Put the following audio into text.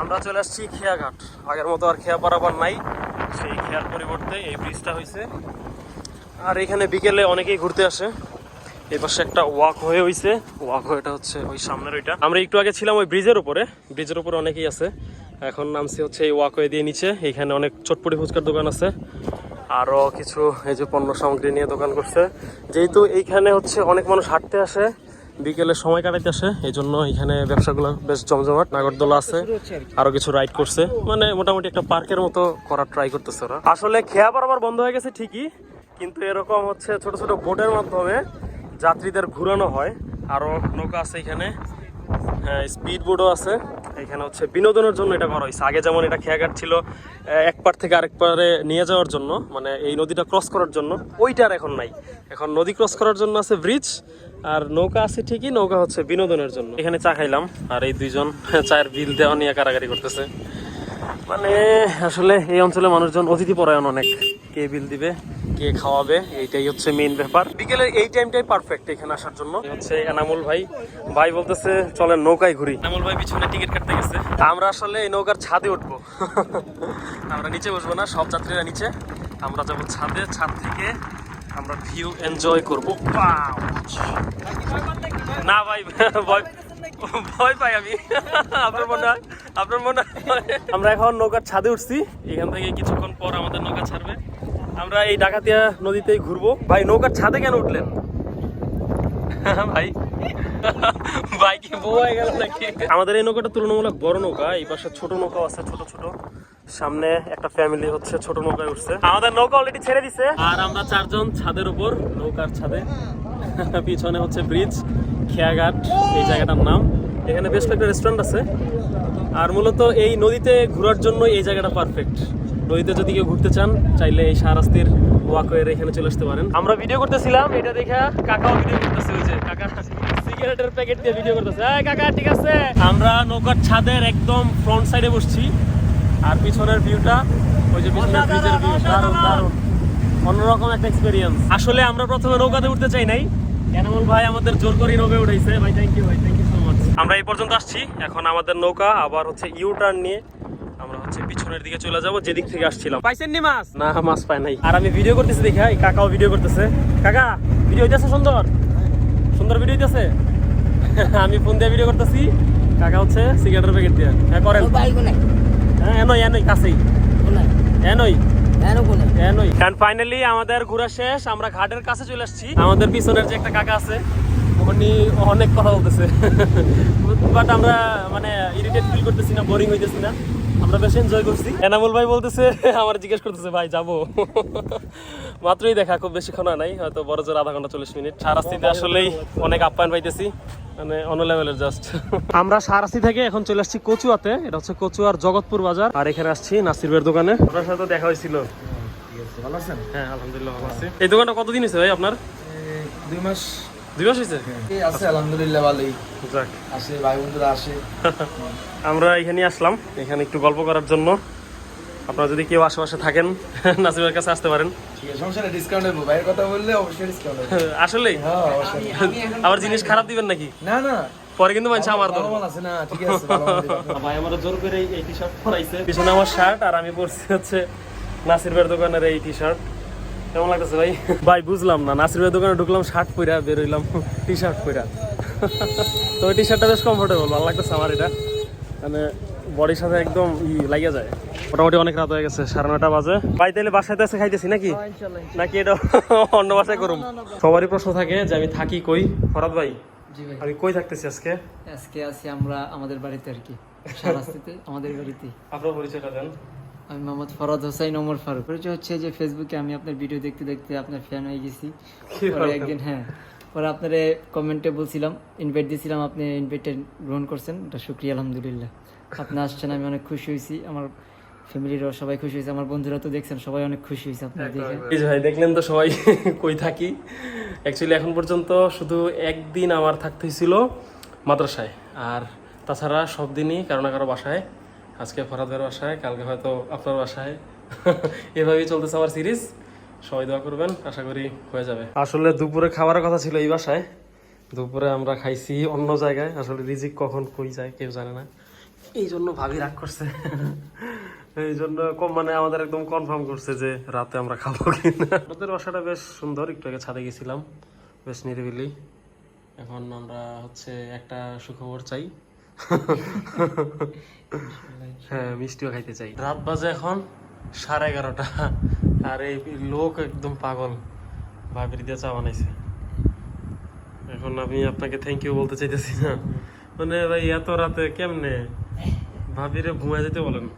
আমরা চলে আসছি খেয়াঘাট। আগের মতো আর খেয়া পারাবার নাই। সেই খেয়ার পরিবর্তে এই ব্রিজটা হয়েছে আর এখানে বিকেলে অনেকেই ঘুরতে আসে। এই পাশে একটা ওয়াক হয়ে হইছে। ওয়াক হয়েটা হচ্ছে ওই সামনের ওইটা। আমরা একটু আগে ছিলাম ওই ব্রিজের উপরে। ব্রিজের উপরে অনেকেই আছে। এখন নামছি হচ্ছে এই ওয়াক হয়ে দিয়ে নিচে। এখানে অনেক চটপটি ফুচকার দোকান আছে। আরও কিছু এই যে পণ্য সামগ্রী নিয়ে দোকান করছে। যেহেতু এইখানে হচ্ছে অনেক মানুষ হাঁটতে আসে বিকেলে সময় কাটাইতে আসে এই জন্য এখানে ব্যবসাগুলো বেশ জমজমাট। নাগরদোলা আছে, আরও কিছু রাইড করছে। মানে মোটামুটি একটা পার্কের মতো করার ট্রাই করতেছে ওরা। আসলে খেয়া বরাবর বন্ধ হয়ে গেছে ঠিকই, কিন্তু এরকম হচ্ছে ছোট ছোট বোটের মাধ্যমে যাত্রীদের ঘুরানো হয়। আরও নৌকা আছে এখানে। হ্যাঁ স্পিড বোর্ডও আছে। এখানে হচ্ছে বিনোদনের জন্য এটা করা হয়েছে। আগে যেমন এটা খেয়াঘাট ছিল এক পার থেকে আরেক পারে নিয়ে যাওয়ার জন্য মানে এই নদীটা ক্রস করার জন্য। ওইটার এখন নাই। এখন নদী ক্রস করার জন্য আছে ব্রিজ আর নৌকা আছে ঠিকই, নৌকা হচ্ছে বিনোদনের জন্য। এখানে চা খাইলাম, আর এই দুইজন চায়ের বিল দেওয়া নিয়ে কারাগারি করতেছে। মানে আসলে এই অঞ্চলে মানুষজন অতিথি পরায়ণ অনেক। কে বিল দিবে কে খাওয়াবে এইটাই হচ্ছে মেইন ব্যাপার। বিকেলের এই টাইমটাই পারফেক্ট এখানে আসার জন্য। হচ্ছে এনামুল ভাই। ভাই বলতেছে চলেন নৌকায় ঘুরি। এনামুল ভাই পিছনে টিকিট কাটতে গেছে। আমরা আসলে এই নৌকার ছাদে উঠবো। আমরা নিচে বসবো না সব যাত্রীরা নিচে। আমরা যাব ছাদে। ছাদ থেকে আমরা ভিউ এনজয় করব! না ভাই ভয় ভয় পাই আমি। আপনার মনে হয়? আপনার মনে আমরা এখন নৌকার ছাদে উঠছি। এখান থেকে কিছুক্ষণ পর আমাদের নৌকা ছাড়বে। আমরা এই ডাকাতিয়া নদীতেই ঘুরবো। ভাই নৌকার ছাদে কেন উঠলেন? ভাই ভাই কি বউ হয়ে গেল নাকি? আমাদের এই নৌকাটা তুলনামূলক বড় নৌকা। এই পাশে ছোট নৌকা আছে ছোট ছোট। সামনে একটা ফ্যামিলি হচ্ছে ছোট নৌকায় উঠছে। আমাদের নৌকা অলরেডি ছেড়ে দিছে। আর আমরা চারজন ছাদের উপর নৌকার ছাদে। পিছনে হচ্ছে ব্রিজ খেয়াঘাট এই জায়গাটার নাম। এখানে বেশ কয়েকটা রেস্টুরেন্ট আছে। আর মূলত এই নদীতে ঘোরার জন্য এই জায়গাটা পারফেক্ট নদীতে যদি কেউ ঘুরতে চান চাইলে এই শাহরাস্তির ওয়াকওয়ের এখানে চলে আসতে পারেন। আমরা ভিডিও করতেছিলাম এটা দেখা কাকাও ভিডিও করতেছে ওই যে কাকা সিগারেটের প্যাকেট দিয়ে ভিডিও করতেছে। এই কাকা ঠিক আছে? আমরা নৌকার ছাদের একদম ফ্রন্ট সাইডে বসছি আর পিছনের ভিউটা ওই যে পিছনের ব্রিজের ভিউ দারুণ দারুণ। অন্যরকম একটা এক্সপিরিয়েন্স আসলে আমরা প্রথমে নৌকাতে উঠতে চাই নাই। এনামুল ভাই আমাদের জোর করে নৌকায় উঠাইছে। ভাই থ্যাংক ইউ ভাই থ্যাংক ইউ আমরা এই পর্যন্ত আসছি। এখন আমাদের নৌকা আবার হচ্ছে ইউ টার্ন নিয়ে আমরা হচ্ছে পিছনের দিকে চলে যাব যেদিক থেকে আসছিলাম। পাইছেন নি মাছ? না মাছ পাই নাই। আর আমি ভিডিও করতেছি দেখা এই কাকাও ভিডিও করতেছে। কাকা ভিডিও হইতেছে সুন্দর? সুন্দর ভিডিও হইতেছে? আমি ফোন দিয়ে ভিডিও করতেছি। কাকা হচ্ছে সিগারেটের প্যাকেট দিয়ে। হ্যাঁ করেন। হ্যাঁ এনই এনই কাছেই। এনই। কারণ ফাইনালি আমাদের ঘোরা শেষ। আমরা ঘাটের কাছে চলে আসছি। আমাদের পিছনের যে একটা কাকা আছে উনি অনেক কথা বলতেছে। বাট আমরা মানে ইরিটেট ফিল করতেছি না বোরিং হইতেছি না। আমরা বেশ এনজয় করছি। এনামুল ভাই বলতেছে আমার জিজ্ঞেস করতেছে ভাই যাব? মাত্রই দেখা খুব বেশিক্ষণ নাই। হয়তো বড় জোর আধা ঘণ্টা চল্লিশ মিনিট। সারাস্তিতে আসলেই অনেক আপ্যায়ন পাইতেছি। মানে অন্য লেভেলের জাস্ট আমরা সারাস্তি থেকে এখন চলে আসছি কচুয়াতে। এটা হচ্ছে কচুয়ার জগৎপুর বাজার। আর এখানে আসছি নাসির ভাইয়ের দোকানে। আপনার সাথে দেখা হয়েছিল। ভালো আছেন হ্যাঁ আলহামদুলিল্লাহ ভালো আছি। এই দোকানটা কতদিন হয়েছে ভাই আপনার? দুই মাস দুই মাস হয়েছে আছে? আলহামদুলিল্লাহ ভালোই। যাক। আসে ভাই বন্ধুরা আসে। আমরা এখানে আসলাম। এখানে একটু গল্প করার জন্য। আপনারা যদি কেউ আশেপাশে থাকেন নাসিমের কাছে আসতে পারেন। ঠিক আছে সমস্যা নেই ডিসকাউন্ট ভাইয়ের কথা বললে অবশ্যই ডিসকাউন্ট হবে আসলেই? হ্যাঁ আবার জিনিস খারাপ দিবেন নাকি? না না। পরে কিন্তু মানছে আমার আছে। না ঠিক আছে। ভাই আমার জোর করে এই টি শার্ট পরাইছে। পিছনে আমার শার্ট আর আমি পরছি হচ্ছে নাসির ভাইয়ের দোকানের এই টি শার্ট কেমন লাগতেছে ভাই? ভাই বুঝলাম না। নাসির দোকানে ঢুকলাম শার্ট হইলাম টি শার্ট পরা তো টি শার্টটা বেশ কমফোর্টেবল ভালো লাগতেছে আমার এটা। মানে বডির সাথে একদম ই লাগিয়ে যায়। মোটামুটি অনেক রাত হয়ে গেছে সাড়ে নটা বাজে। ভাই তাহলে বাসায় খাইতেছি নাকি? নাকি এটা অন্য বাসায় করুম? সবারই প্রশ্ন থাকে যে আমি থাকি কই? ফরাদ ভাই আমি কই থাকতেছি আজকে? আজকে আছি আমরা আমাদের বাড়িতে আর কি। আমাদের বাড়িতে আপনার পরিচয়টা দেন। আমি মোহাম্মদ ফরাদ হোসাইন ওমর ফারুক। পরিচয় হচ্ছে যে ফেসবুকে আমি আপনার ভিডিও দেখতে দেখতে আপনার ফ্যান হয়ে গেছি। পরে একদিন হ্যাঁ পরে আপনার কমেন্টে বলছিলাম ইনভাইট দিয়েছিলাম আপনি ইনভাইটটা গ্রহণ করছেন। এটা শুক্রিয়া আলহামদুলিল্লাহ। আপনি আসছেন আমি অনেক খুশি হয়েছি। আমার ফ্যামিলিরও সবাই খুশি হয়েছে আমার বন্ধুরা তো দেখছেন সবাই অনেক খুশি হয়েছে আপনার দেখে ভাই দেখলেন তো সবাই কই থাকি? অ্যাকচুয়ালি এখন পর্যন্ত শুধু একদিন আমার থাকতে হয়েছিল মাদ্রাসায়। আর তাছাড়া সব দিনই কারও না কারও বাসায়। আজকে ফরাদের বাসায়, কালকে হয়তো আপনার বাসায়। এভাবেই চলতেছে আমার সিরিজ। সবাই দোয়া করবেন, আশা করি হয়ে যাবে। আসলে দুপুরে খাবারের কথা ছিল এই বাসায়। দুপুরে আমরা খাইছি অন্য জায়গায়। আসলে রিজিক কখন কই যায় কেউ জানে না। এই জন্য ভাবি রাগ করছে। এই জন্য কম মানে আমাদের একদম কনফার্ম করছে যে রাতে আমরা খাব কিনা। ওদের বাসাটা বেশ সুন্দর, একটু আগে ছাদে গেছিলাম। বেশ নিরিবিলি। এখন আমরা হচ্ছে একটা সুখবর চাই। হ্যাঁ মিষ্টিও খাইতে চাই। রাত বাজে এখন সাড়ে এগারোটা। আর এই লোক একদম পাগল। ভাবির দিয়ে চা বানাইছে। এখন আমি আপনাকে থ্যাংক ইউ বলতে চাইতেছি না। মানে ভাই, এত রাতে কেমনে? ভাবিরে ঘুমায় যেতে বলেন।